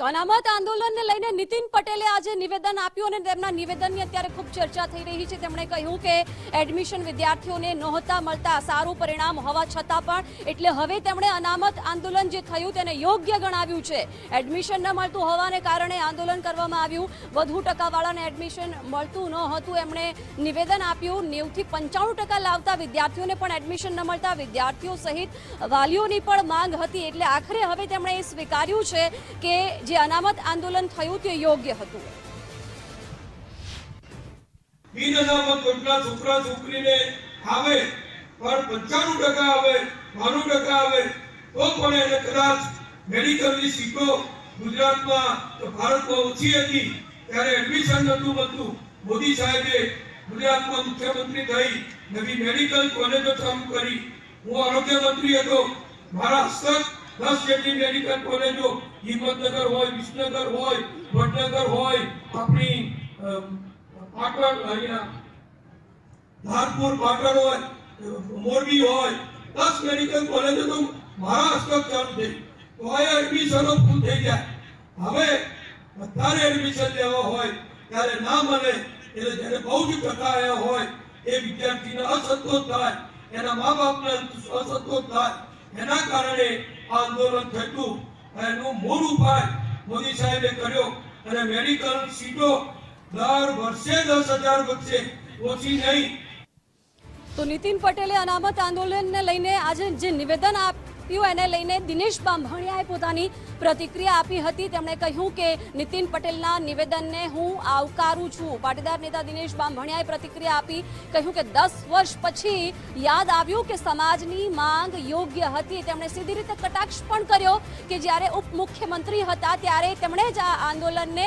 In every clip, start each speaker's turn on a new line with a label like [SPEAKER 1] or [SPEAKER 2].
[SPEAKER 1] તો અનામત આંદોલનને લઈને નીતિન પટેલે આજે નિવેદન આપ્યું અને તેમના નિવેદનની અત્યારે ખૂબ ચર્ચા થઈ રહી છે. તેમણે કહ્યું કે એડમિશન વિદ્યાર્થીઓને નહોતા મળતા સારું પરિણામ હોવા છતાં પણ એટલે હવે તેમણે અનામત આંદોલન જે થયું તેને યોગ્ય ગણાવ્યું છે. એડમિશન ન મળતું હોવાને કારણે આંદોલન કરવામાં આવ્યું. વધુ ટકાવાળાને એડમિશન મળતું ન હતું. એમણે નિવેદન આપ્યું. નેવથી પંચાણું ટકા લાવતા વિદ્યાર્થીઓને પણ એડમિશન ન મળતા વિદ્યાર્થીઓ સહિત વાલીઓની પણ માંગ હતી. એટલે આખરે હવે તેમણે એ સ્વીકાર્યું છે કે જે અનામત આંદોલન થયું તે યોગ્ય હતું.
[SPEAKER 2] બિન અનામત યોજના છોકરા છોકરીને આવે, પણ પંચાણું ટકા આવે, બાણું ટકા આવે, તો પણ એને કદાચ મેડિકલની સીટો ગુજરાતમાં ભારતમાં ઓછી હતી. ત્યારે એડમિશન નહોતું મળતું મોદી સાહેબે ગુજરાતમાં મુખ્યમંત્રી થઈ, નવી મેડિકલ કોલેજો ચાલુ કરી. હું આરોગ્ય મંત્રી હતો. મારા હસ્તક દસ જેટલી મેડિકલ કોલેજો હિંમતનગર હોય વિસનગર હોય વડનગર હોય આપણી અમ, પાટણ અહીંયા ધારપુર પાટણ હોય મોરબી હોય દસ મેડિકલ કોલેજો તો મારા હસ્તક ચાલુ થઈ તો આ એડમિશનો ફૂલ થઈ જાય હવે બધાને એડમિશન લેવા હોય ત્યારે ના મળે એટલે જેને બહુ જ ટકા આવ્યા હોય એ વિદ્યાર્થીને અસંતોષ થાય એના મા બાપને અસંતોષ થાય એના કારણે આ આંદોલન થયું એનું મૂળ ઉપાય મોદી સાહેબે કર્યો અને મેડિકલ સીટો દર વર્ષે દસ હજાર વધશે ઓછી નહીં.
[SPEAKER 1] તો નીતિન પટેલે અનામત આંદોલનને લઈને આજે જે નિવેદન આપ્યું એને લઈને દિનેશ બાંભણિયાએ પોતાની પ્રતિક્રિયા આપી હતી. તેમણે કહ્યું કે નીતિન પટેલના નિવેદનને હું આવકારું છું. પાટીદાર નેતા દિનેશ બાંભણિયાએ પ્રતિક્રિયા આપી, કહ્યું કે દસ વર્ષ પછી યાદ આવ્યું કે સમાજની માંગ યોગ્ય હતી. તેમણે સીધી રીતે કટાક્ષ પણ કર્યો કે જ્યારે ઉપમુખ્યમંત્રી હતા ત્યારે તેમણે જ આ આંદોલનને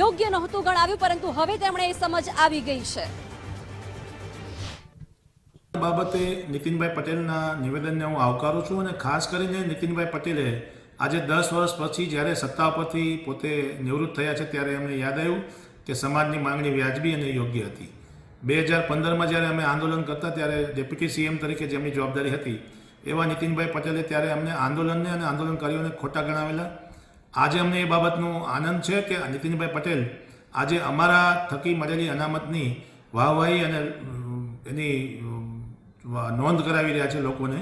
[SPEAKER 1] યોગ્ય નહોતું ગણાવ્યું, પરંતુ હવે તેમણે એ સમજ આવી ગઈ છે.
[SPEAKER 3] બાબતે નીતિનભાઈ પટેલના નિવેદનને હું આવકારું છું અને ખાસ કરીને નીતિનભાઈ પટેલે આજે દસ વર્ષ પછી જ્યારે સત્તા પરથી પોતે નિવૃત્ત થયા છે ત્યારે એમને યાદ આવ્યું કે સમાજની માંગણી વ્યાજબી અને યોગ્ય હતી. બે હજાર પંદરમાં જ્યારે અમે આંદોલન કરતા ત્યારે ડેપ્યુટી સીએમ તરીકે જેમની જવાબદારી હતી. એવા નીતિનભાઈ પટેલે ત્યારે અમને આંદોલનને અને આંદોલનકારીઓને ખોટા ગણાવેલા. આજે અમને એ બાબતનો આનંદ છે કે નીતિનભાઈ પટેલ આજે અમારા થકી મળેલી અનામતની વાહવાહી અને એની નોંધ કરાવી રહ્યા છે લોકોને.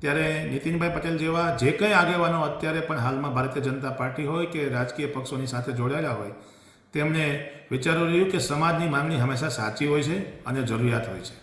[SPEAKER 3] ત્યારે નીતિનભાઈ પટેલ જેવા જે કંઈ આગેવાનો અત્યારે પણ હાલમાં ભારતીય જનતા પાર્ટી હોય કે રાજકીય પક્ષોની સાથે જોડાયેલા હોય તેમણે વિચારવું રહ્યું કે સમાજની માંગણી હંમેશા સાચી હોય છે અને જરૂરિયાત હોય છે.